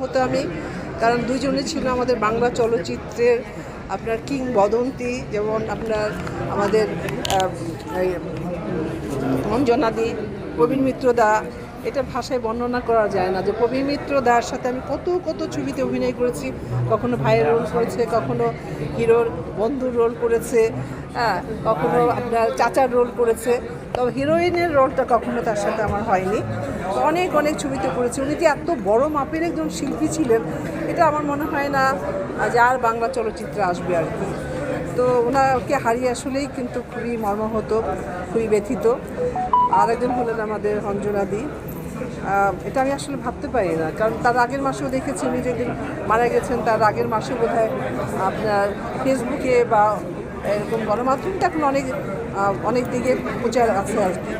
হতো আমি। কারণ দুজনে ছিল আমাদের বাংলা চলচ্চিত্রের আপনার কিংবদন্তি যেমন আপনার আমাদের অঞ্জনাদি প্রবীণ মিত্র দা। এটা ভাষায় বর্ণনা করা যায় না যে প্রবীণ মিত্র দার সাথে আমি কত কত ছবিতে অভিনয় করেছি। কখনো ভাইয়ের রোল করেছে, কখনো হিরোর বন্ধুর রোল করেছে হ্যাঁ কখনো আপনার চাচার রোল করেছে। তবে হিরোইনের রোলটা কখনো তার সাথে আমার হয়নি। অনেক অনেক ছবিতে করেছি। উনি যে এত বড় মাপের একজন শিল্পী ছিলেন, এটা আমার মনে হয় না যে আর বাংলা চলচ্চিত্রে আসবে আর কি। তো ওনাকে হারিয়ে আসলেই কিন্তু খুবই মর্মাহত, খুবই ব্যথিত। আর একজন হলেন আমাদের অঞ্জনাদি এটা আমি আসলে ভাবতে পারি না, কারণ তার আগের মাসেও দেখেছি উনি যেদিন মারা গেছেন, তার আগের মাসে বোধ হয় আপনার ফেসবুকে বা এরকম গণমাধ্যমটা এখন অনেক অনেক দিকে প্রচার আছে আর কি।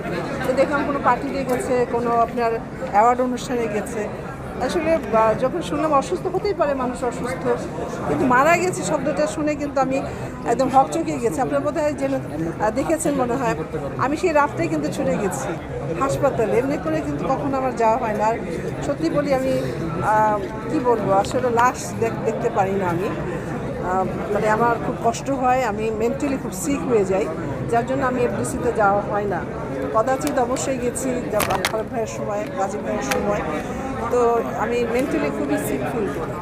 তো দেখলাম কোনো পার্টিতে গেছে, কোনো আপনার অ্যাওয়ার্ড অনুষ্ঠানে গেছে। আসলে যখন শুনলাম অসুস্থ হতেই পারে মানুষ অসুস্থ, কিন্তু মারা গেছে শব্দটা শুনে কিন্তু আমি একদম হকচকিয়ে গেছি। আপনার বোধ হয় যেন দেখেছেন মনে হয়, আমি সেই রাতটাই কিন্তু ছুটে গেছি হাসপাতালে। এমনি করে কিন্তু কখনো আমার যাওয়া হয় না। আর সত্যি বলি আমি কি বলব, আসলে লাশ দেখ- দেখতে পারি না আমি। মানে আমার খুব কষ্ট হয়, আমি মেন্টালি খুব সিক হয়ে যাই, যার জন্য আমি এফডিসিতে যাওয়া হয় না। কদাচিৎ অবশ্যই গেছি খারাপ ভাইয়ের সময় গাজী ভাইয়ের সময়। তো আমি মেন্টালি খুবই সিক ফিল করি।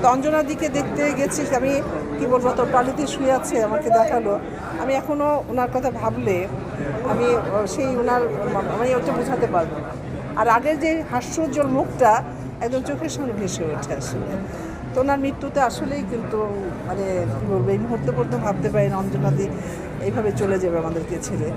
তো অঞ্জনার দিকে দেখতে গেছি, আমি কি বলব, তো পালিতে শুয়ে আছে, আমাকে দেখাল। আমি এখনও ওনার কথা ভাবলে, আমি সেই ওনার, আমি ওটা বোঝাতে পারব না। আর আগের যে হাস্যোজ্জ্বল মুখটা, একদম চোখের সামনে ভেসে ওঠে আসলে। তো ওনার মৃত্যুতে আসলেই কিন্তু মানে কী বলব, এই মুহূর্তে পর্যন্ত ভাবতে পারি না, অঞ্জনাদি এইভাবে চলে যাবে আমাদেরকে ছেড়ে।